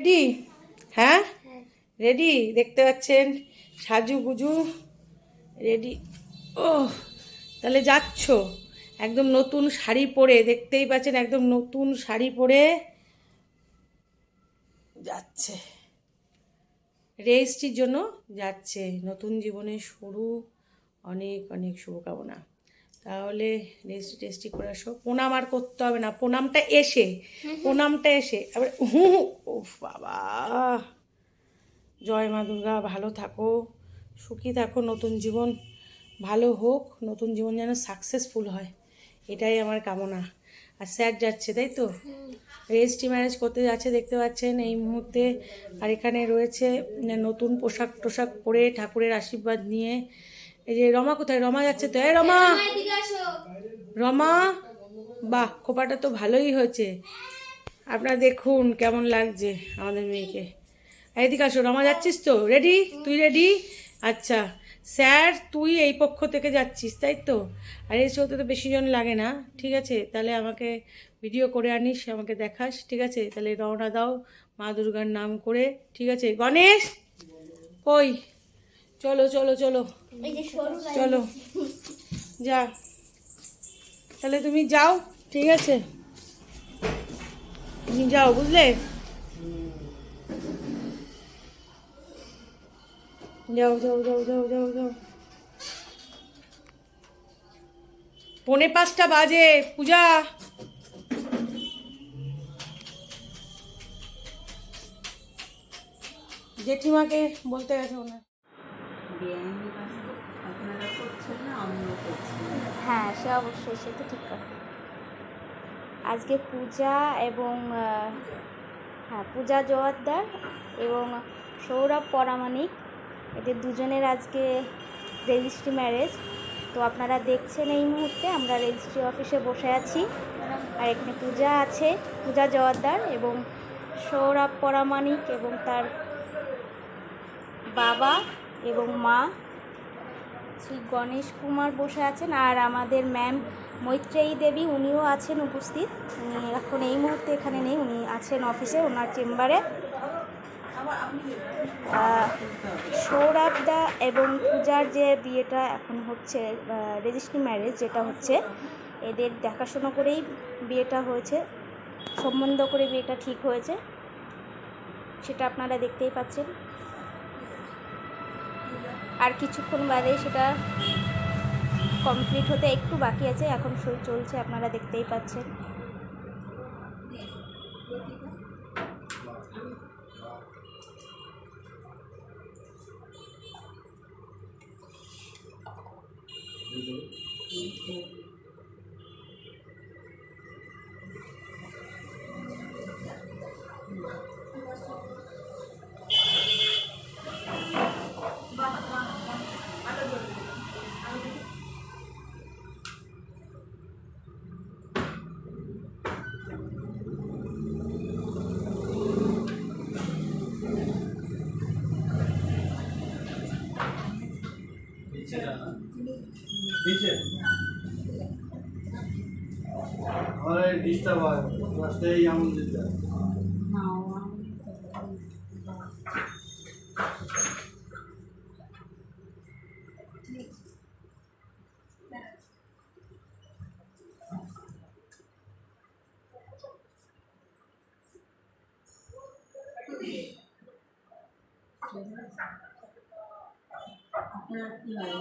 Ready হ্যাঁ? Ready দেখতে পাচ্ছেন? সাজু গুজু। রেডি ও তাহলে যাচ্ছ। একদম নতুন শাড়ি পরে, দেখতেই পাচ্ছেন একদম নতুন শাড়ি পরে যাচ্ছে। রেজিস্ট্রির জন্য যাচ্ছে। নতুন জীবনে শুরু। অনেক অনেক শুভকামনা। তাহলে রেজিস্ট্রি টেস্টি করে আসো প্রণাম আর করতে হবে না। প্রণামটা এসে প্রণামটা এসে আবার হু উফ বাবা। জয় মা দুর্গা ভালো থাকো সুখী থাকো নতুন জীবন ভালো হোক নতুন জীবন যেন সাকসেসফুল হয়। এটাই আমার কামনা। আর স্যার যাচ্ছে তাই তো? রেজিস্ট্রি ম্যারেজ করতে যাচ্ছে দেখতে পাচ্ছেন এই মুহূর্তে আর এখানে রয়েছে নতুন পোশাক টোশাক পরে ঠাকুরের আশীর্বাদ নিয়ে এই যে রমা কোথায়? রমা যাচ্ছে তো। এই রমা! রমা! বাহ, খোপাটা তো ভালোই হয়েছে। আপনারা দেখুন কেমন লাগছে আমাদের মেয়েকে। এদিকে আসো, রমা যাচ্ছিস তো? রেডি তুই রেডি আচ্ছা। স্যার, তুই এই পক্ষ থেকে যাচ্ছিস, তাই তো? আর এই চলতে তো বেশি জন লাগে না, ঠিক আছে? তাহলে আমাকে ভিডিও করে আনিস, আমাকে দেখাস, ঠিক আছে? তাহলে রওনা দাও মা দুর্গার নাম করে, ঠিক আছে? গণেশ! কই? চলো চলো চলো। চলো। যা। তাহলে তুমি যাও ঠিক আছে? তুমি যাও বুঝলে? যাও যাও যাও যাও যাও যাও। পৌনে পাঁচটা বাজে পূজা। জেঠিমাকে বলতে গেছে ওনার হ্যাঁ সে অবশ্যই, সে তো ঠিক কথা। আজকে পূজা এবং হ্যাঁ পূজা, জোয়ারদার এবং সৌরভ পরামানিক এদের দুজনের আজকে রেজিস্ট্রি ম্যারেজ তো আপনারা দেখছেন এই মুহূর্তে, আমরা রেজিস্ট্রি অফিসে বসে আছি। আর এখানে পূজা আছে, পূজা, জোয়ারদার এবং সৌরভ পরামানিক এবং তার বাবা এবং মা শ্রী গণেশ কুমার বসে আছেন আর আমাদের ম্যাম মৈত্রেয়ী দেবী, উনিও আছেন উপস্থিত। উনি এখন এই মুহূর্তে এখানে নেই, উনি আছেন অফিসে, ওনার চেম্বারে। সৌরভ এবং পূজার যে বিয়েটা এখন হচ্ছে রেজিস্ট্রি ম্যারেজ যেটা হচ্ছে, এদের দেখাশোনা করেই বিয়েটা হয়েছে, সম্বন্ধ করে বিয়েটা ঠিক হয়েছে, সেটা আপনারা দেখতেই পাচ্ছেন। আর কিছুক্ষণ বাদে সেটা কমপ্লিট হতে একটু বাকি আছে, এখন চলছে, আপনারা দেখতেই পাচ্ছেন। দিছে আমার ডিস্টার্ব হয় রাস্তায় এমন দিতে। আপনার কি হয়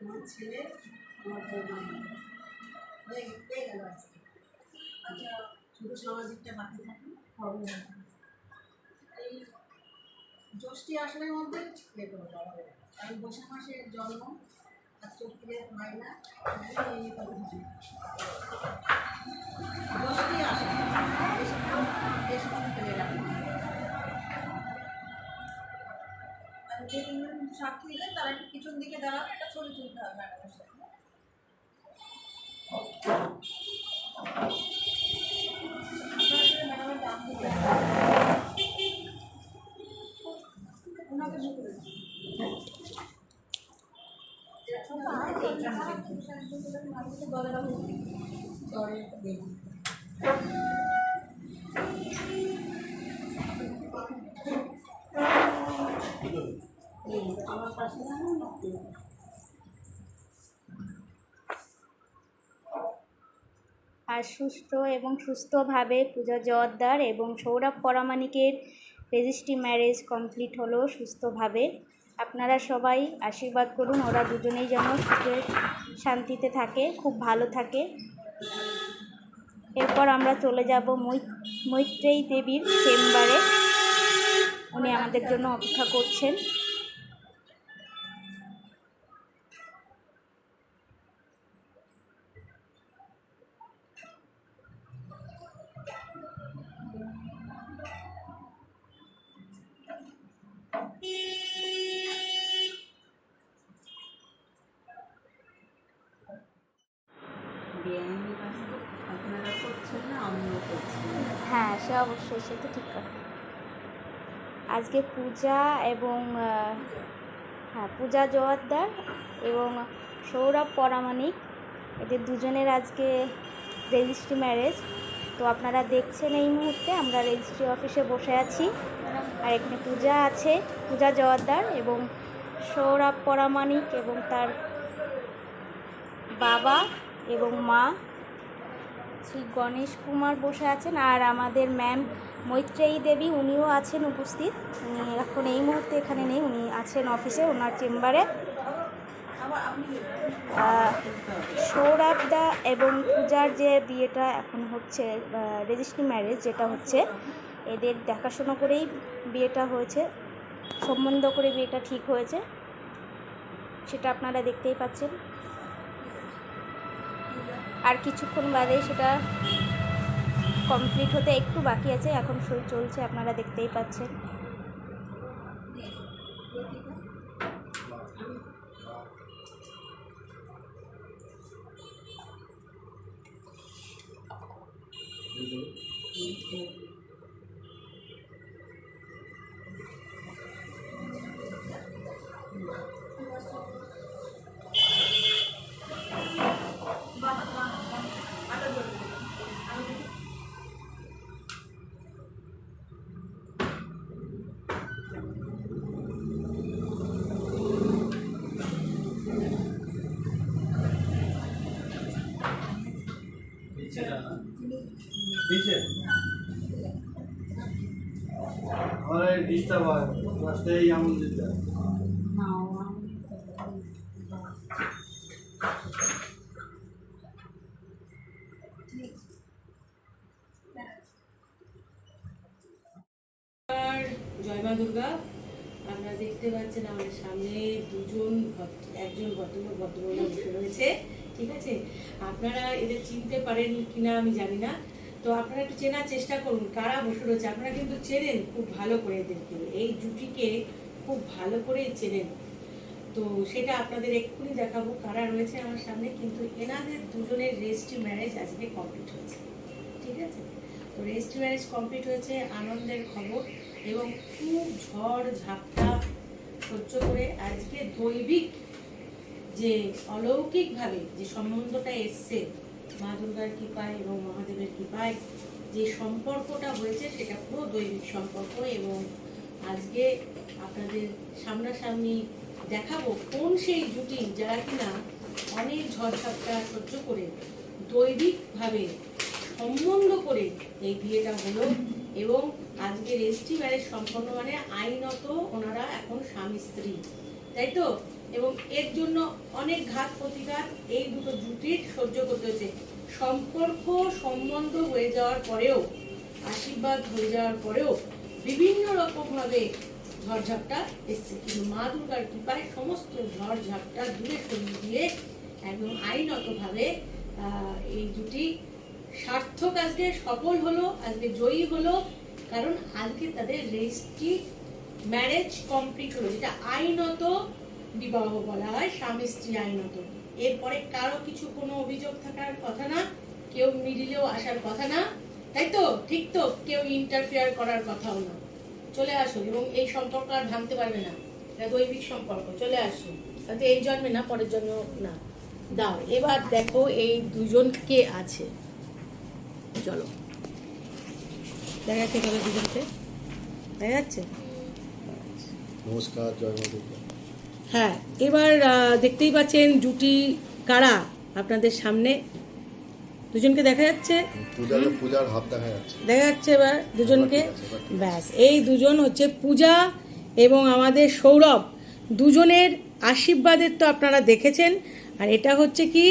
আমার ছেলে আমার হয়ে আচ্ছা বাকি থাকে হবে না। জ্যৈষ্ঠী আসনের মধ্যে বিয়ে করব কারণ বৈশাখ মাসে জন্ম আর মাইনা এই কথা জ্যৈষ্ঠী আসে বেশি বেশি ফেলে রাখব আর যে তিনজন সাক্ষী দিলেন, তারা পিছন দিকে দাঁড়াবে একটা ছবি তুলতে আর সুস্থ এবং সুস্থভাবে পূজা জোয়ারদার এবং সৌরভ পরামানিকের রেজিস্ট্রি ম্যারেজ কমপ্লিট হলো সুস্থভাবে। আপনারা সবাই আশীর্বাদ করুন, ওরা দুজনেই যেন সুখে শান্তিতে থাকে, খুব ভালো থাকে। এরপর আমরা চলে যাব মৈত্রেয়ী দেবীর চেম্বারে। উনি আমাদের জন্য অপেক্ষা করছেন বেআইনি কাজ তো আপনারা করছেন না আমিও করছি না। হ্যাঁ সে অবশ্যই, সে তো ঠিক কথা। আজকে পূজা এবং হ্যাঁ পূজা, জোয়ারদার এবং সৌরভ পরামানিক এদের দুজনের আজকে রেজিস্ট্রি ম্যারেজ। তো আপনারা দেখছেন এই মুহূর্তে, আমরা রেজিস্ট্রি অফিসে বসে আছি। আর এখানে পূজা আছে, পূজা, জোয়ারদার এবং সৌরভ পরামানিক এবং তার বাবা এবং মা। শ্রী গণেশ কুমার বসে আছেন আর আমাদের ম্যাম মৈত্রেয়ী দেবী, উনিও আছেন উপস্থিত। উনি এখন এই মুহূর্তে এখানে নেই, উনি আছেন অফিসে, ওনার চেম্বারে। সৌরভ দা এবং পূজার যে বিয়েটা এখন হচ্ছে রেজিস্ট্রি ম্যারেজ যেটা হচ্ছে, এদের দেখাশোনা করেই বিয়েটা হয়েছে, সম্বন্ধ করে বিয়েটা ঠিক হয়েছে, সেটা আপনারা দেখতেই পাচ্ছেন। আর কিছুক্ষণ বাদে সেটা কমপ্লিট হতে একটু বাকি আছে এখন চলছে আপনারা দেখতেই পাচ্ছেন। মা দুর্গা আপনারা দেখতে পাচ্ছেন আমাদের সামনে দুজন একজন ভদ্রলোক, ভদ্রমহিলা বসে রয়েছে, ঠিক আছে? আপনারা এদের চিনতে পারেন কিনা আমি জানি না। তো আপনারা একটু চেনার চেষ্টা করুন, কারা বসে রয়েছে? আপনারা কিন্তু চেনেন খুব ভালো করে এদেরকে। এই জুটিকে খুব ভালো করেই চেনেন। তো সেটা আপনাদের এক্ষুনি দেখাবো কারা রয়েছে আমার সামনে, কিন্তু এনাদের দুজনের রেজিস্ট্রি ম্যারেজ আজকে কমপ্লিট হয়েছে। ঠিক আছে? তো রেজিস্ট্রি ম্যারেজ কমপ্লিট হয়েছে, আনন্দের খবর এবং খুব ঝড় ঝাপটা সহ্য করে আজকে দৈবিক যে অলৌকিকভাবে যে সম্বন্ধটা এসছে মা দুর্গার কৃপায় এবং মহাদেবের কৃপায় যে সম্পর্কটা হয়েছে সেটা পুরো দৈবিক সম্পর্ক এবং আজকে আপনাদের সামনাসামনি দেখাবো কোন সেই জুটি যারা কিনা অনেক ঝড়ঝাপটা সহ্য করে দৈবিকভাবে সম্বন্ধ করে এই বিয়েটা হলো এবং আজকে রেজিস্ট্রি ম্যারেজ সম্পন্ন মানে আইনত ওনারা এখন স্বামী স্ত্রী। তাই তো? এবং এর জন্য অনেক ঘাত প্রতিঘাত এই দুটো জুটির সহ্য করতে হচ্ছে সম্পর্ক সম্বন্ধ হয়ে যাওয়ার পরেও, আশীর্বাদ হয়ে যাওয়ার পরেও বিভিন্ন রকমভাবে ঝড়ঝাপটা এসছে। কিন্তু মা দুর্গার কৃপায় সমস্ত ঝড়ঝাপটা দূরে সরিয়ে দিয়ে একদম আইনতভাবে এই দুটি সার্থক আজকে সফল হলো, আজকে জয়ী হলো। কারণ আজকে তাদের রেজিস্ট্রি ম্যারেজ কমপ্লিট হলো, যেটা আইনত বিবাহ বলা হয়, স্বামী স্ত্রী আইনত। এরপরে কারও কিছু কোনো অভিযোগ থাকার কথা না, কেউ মিডিলেও আসার কথা না, তাই তো? ঠিক তো? কেউ ইন্টারফেয়ার করার কথাও না। চলে আসো এবং এই সম্পর্ক আর ভাঙতে পারবে না। এটা দৈবিক সম্পর্ক। চলে আসো তাতে এই জন্মে না, পরের জন্ম না। দাও, এবার দেখো এই দুজন কে আছে। চলো। দেখা যাচ্ছে তবে দুজনকে। দেখা যাচ্ছে? নমস্কার, জয় মা দুর্গা। হ্যাঁ এবার দেখতেই পাচ্ছেন জুটি কারা আপনাদের সামনে। দুজনকে দেখা যাচ্ছে? পূজার হাত দেখা যাচ্ছে। দেখা যাচ্ছে এবার দুজনকে। ব্যাস এই দুজন হচ্ছে পূজা এবং আমাদের সৌরভ। দুজনের আশীর্বাদের তো আপনারা দেখেছেন। আর এটা হচ্ছে কি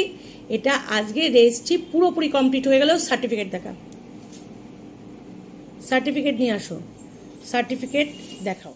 এটা আজকে রেজিস্ট্রি পুরোপুরি কমপ্লিট হয়ে গেল সার্টিফিকেট দেখা। সার্টিফিকেট নিয়ে আসো সার্টিফিকেট দেখাও।